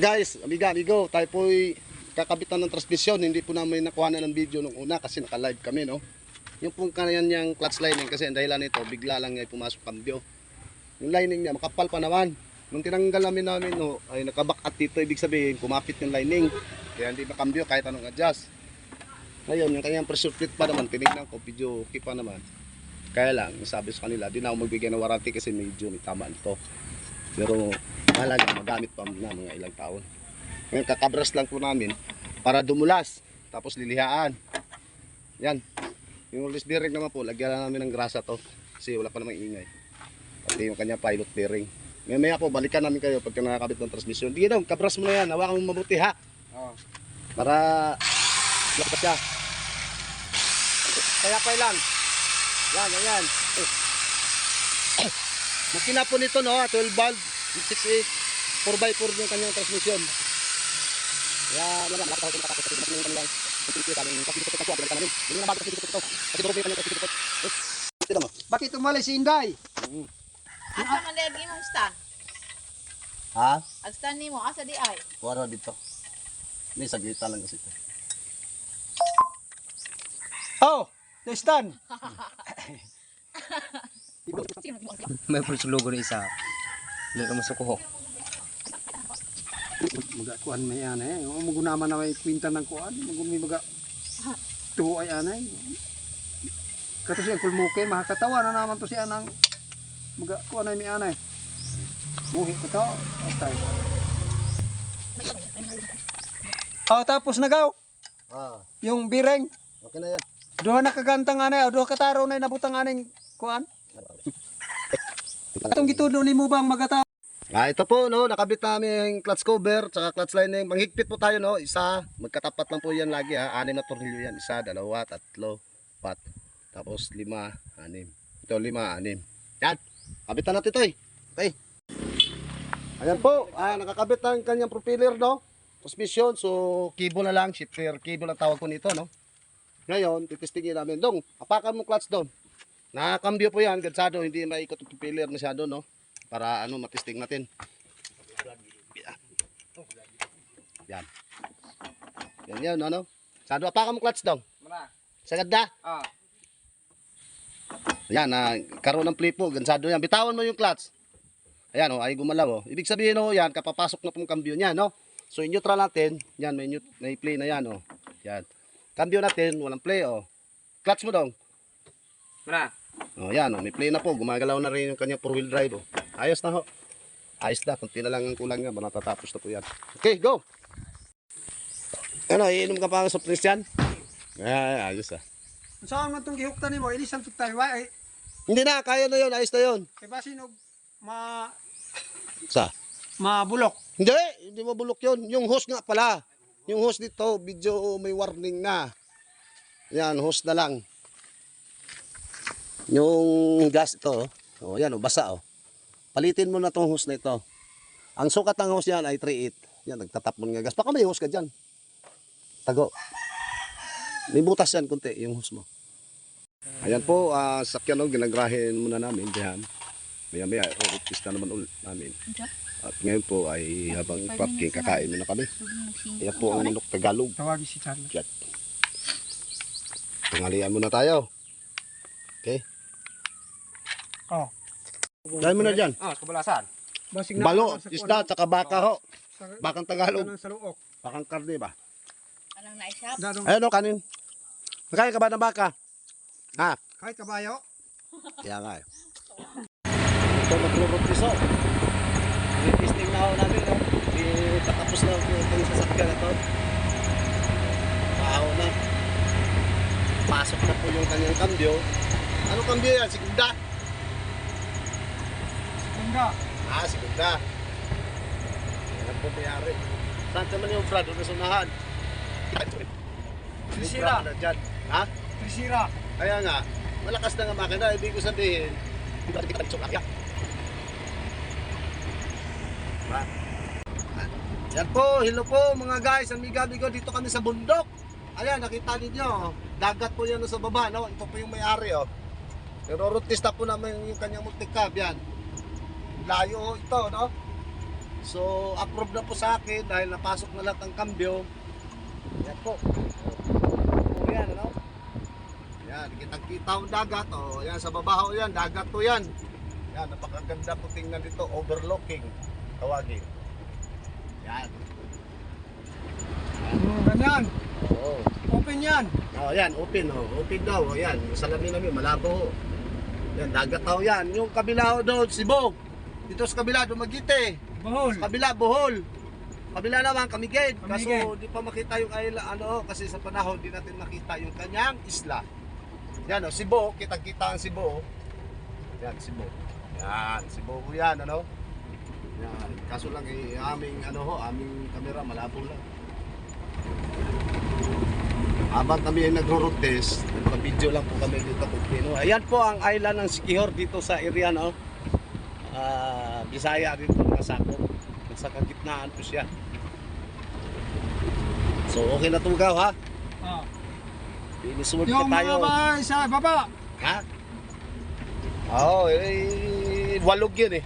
guys, amiga, amigo, tayo po'y kakabitan ng transmisyon. Hindi po namin nakuha na ng video nung una kasi naka-live kami, no? Yung pong kanyan niyang clutch lining kasi ang dahilan nito, bigla lang niya pumasok kambyo. Yung lining niya, makapal pa naman. Nung tinanggal namin namin, no, ay nakaback at dito, ibig sabihin, kumapit yung lining. Kaya hindi makambyo kahit anong adjust. Ngayon, yung kanyang pressure plate pa naman, tinignan ko, video okay pa naman. Kaya lang, sabi sa kanila, di na ako magbigay ng warranty kasi medyo may tamaan to. Pero mahalaga, magamit pa na mga ilang taon. Ngayon, kakabras lang po namin para dumulas. Tapos lilihaan. Yan. Yung release bearing naman po, lagyan lang namin ng grasa to. Kasi wala pa namang ingay. Pati yung kanya pilot bearing. Maya maya po, balikan namin kayo pagka nakakabit ng transmission. Di daw, kabras mo na yan. Hawakan mo mabuti ha. Oh. Para lakas siya. Kaya pa lang. Yan, yan, yan. Eh. Makina po nito no, 12 valve, 6 4x4 yung kanyang transmission. Kaya wala na nakataw ko nakataw kasi yung kanilang pagkikita sa amin kasi dito sa swap namin. Hindi na bago kasi ito. Kasi dito yung kanyang. Eh, mo. Bakit umalis si Inday? Asa man dayag imong stand? Ha? Ang stand nimo asa di ay? Wala dito. May sagita lang kasi ito. Oh, Destan. May first logo na isa. Hindi ka masuko ho. Magakuan may yan eh. Magunaman na may kwinta ng kuan. Magumi maga tuho ay anay. Kato siya kulmuke. Makakatawa na naman to siya ng magakuan ay may anay. Buhi ko to. Okay. Oh, tapos nagaw. Ah, Yung bireng. okay na yan. Duha na kagantang anay. o Duha kataro na nabutang aning kuan. Atong gitudo ni mo bang magata Ah, ito po, no, nakabit namin clutch cover, tsaka clutch lining. Manghigpit po tayo, no, isa. Magkatapat lang po yan lagi, ha. Anim na tornilyo yan. Isa, dalawa, tatlo, pat. Tapos lima, anim. Ito, lima, anim. Yan. Kabitan natin eh. Okay. Ayan po, ah, nakakabit ang kanyang propeller, no. Transmission, so cable na lang, shifter cable ang tawag ko nito, no. Ngayon, titistingin namin. Dong, apakan mo clutch doon. Nakakambyo po yan, gansado, hindi maikot yung propeller masyado, no para ano matisting natin. Yan. Yan yan ano. Sado pa ka mo clutch daw. Sagad na. Ah. Yan na karoon ng flipo, gansado yan. Bitawan mo yung clutch. Ayan oh, ay gumalaw oh. Ibig sabihin oh, yan kapapasok na pong kambyo niya, no? So in neutral natin, yan may neut may play na yan oh. Yan. Kambyo natin, walang play oh. Clutch mo dong. Mara. Oh, yan, oh, may play na po. Gumagalaw na rin yung kanya four wheel drive. Oh. Ayos na ho. Ayos na. Kunti na lang ang kulang nga. Matatapos na po yan. Okay, go! Ano, iinom ka pa ng soft drinks yan? Ay, ayos ah. Saan man tong gihuktan nimo? Ilisan to tayo ay Hindi na, kaya na yun. Ayos na yun. kay basin og ma Sa? mabulok. Hindi, hindi mabulok yun. Yung hose nga pala. Yung hose dito, video may warning na. Yan, hose na lang. Yung gas ito, oh, yan, oh, basa oh. Palitin mo na tong hose na ito. Ang sukat ng hose yan ay 3.8. Yan, nagtatapon nga gas. Baka may hose ka dyan. Tago. May butas yan kunti, yung hose mo. Ayan po, uh, sakyan oh, ginagrahin muna namin diyan. Maya maya, i-office na naman ulit namin. At ngayon po ay habang parking kakain muna kami. Ayan po ang manok Tagalog. Tawagi si Charlie. Yan. Tangalian muna tayo. Okay. Oh. Dahil mo na dyan. Ah, kabalasan. Basig Balo, sa isda, tsaka baka ho. Sa, Bakang Tagalog. sa luok. Bakang karne ba? Anong na-shop? Dadong Ayun o, kanin. Nakain ka ba ng baka? Ha? kahit kabayo. Kaya nga eh. Ito maglurot piso. I-testing na ako namin. No? Itatapos na ako itong sasakyan na to. Paaw na. Pasok na po yung kanyang kambyo. Ano kambyo yan? Sigunda? Tunda. Ah, sigunda. Yan po mayari. Saan naman yung Brad? Doon sa unahan. Trisira. Na dyan. Ha? Trisira. Kaya nga, malakas na nga makina. Ibig ko sabihin, hindi ba kita kaya? Diba? Yan po, hello po mga guys, amiga-amigo, dito kami sa bundok. Ayan, nakita ninyo, dagat po yan sa baba, no? Ito po yung may-ari, oh. Pero rutista po namin yung kanyang multicab, yan. Layo oh, ito, no? So, approve na po sa akin dahil napasok na lahat ang kambyo. Yan po. O, yan, ano? Yan, kitang-kita ang dagat. O, yan, sa baba ho yan, dagat to yan. Yan, napakaganda po tingnan dito, overlooking. Tawagin. Yan. Ganyan. Oo. Open yan. Oh, yan, open oh. Open daw. Oh, yan, yung salamin namin malabo. oh. Yan, dagat daw yan. Yung kabila ho doon, Sibog. Dito sa kabila, Dumagite. Bahol. Sa kabila, Bohol. Kabila naman, Kamigay. Kaso di pa makita yung isla, ano, kasi sa panahon di natin makita yung kanyang isla. Yan oh, Cebu, kitang-kita ang Cebu. oh. Yan, Cebu. Yan, Cebu ho yan, ano. Yan, kaso lang eh, aming, ano ho, aming kamera malabo lang. Habang kami ay nagro-road test, nagpa-video lang po kami dito kung. Ayan po ang island ng Sikihor dito sa area, no? Ah, Bisaya dito nakasakop. Nasa kagitnaan po siya. So, okay na tugaw, ha? Ah. Yung pa tayo. mga bahay sa baba. Ha? Oo, oh, eh, walog yun eh.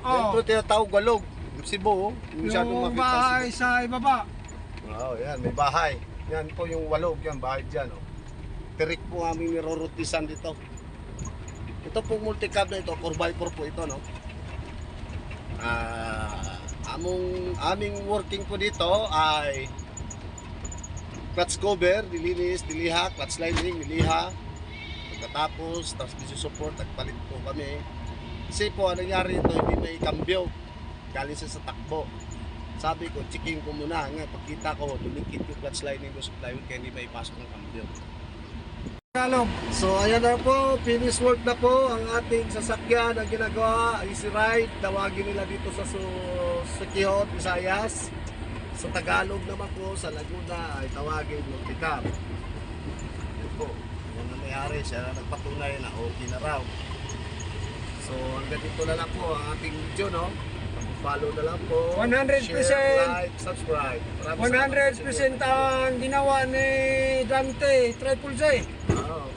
Oh. po tinatawag walog. Yung Cebu, oh. Yung Yung bahay sa ibaba. Oo, yan, may bahay. Yan po yung walog, yan, bahay dyan. Oh. Tirik po aming nirorutisan dito. Ito pong multicab na ito, 4x4 po ito, no? Ah, among, aming working po dito ay clutch cover, dilinis, diliha, clutch lining, diliha. Pagkatapos, transmission support, nagpalit po kami. Kasi po, ang nangyari ito, hindi may kambyo. Galing siya sa takbo. Sabi ko, checking ko muna nga. Pagkita ko, dumikit yung clutch lining ko sa plywood kaya hindi may pasok ng kambyo. Tagalog. So ayan na po, finish work na po ang ating sasakyan na ginagawa, easy ride, tawagin nila dito sa su Sikihot, Visayas. Sa Tagalog naman po, sa Laguna ay tawagin Multicam. Yan po, yan na may-ari, siya na nagpatunay na okay na raw. So hanggang dito na lang po ang ating video, no? Follow na lang po. 100%. Share, like, subscribe. Maraming salamat po sa inyo. 100% ang ginawa ni Dante, Triple J.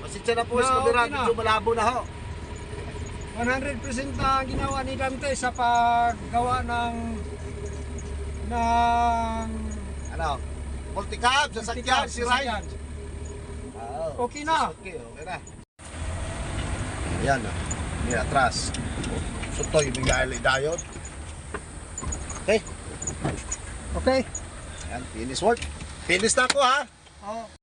Oo, pasensya na po Na, okay na. medyo malabo na ho. 100% ang ginawa ni Dante sa paggawa ng ng Ano? Multicab, sasakyan, si Ryan. Oo. Okay na. Okay, okay na. Ayan na. May atras. Sutoy, bigay diode. Okay. Okay. Ayan, finish work. Finish na ako ha. Oh.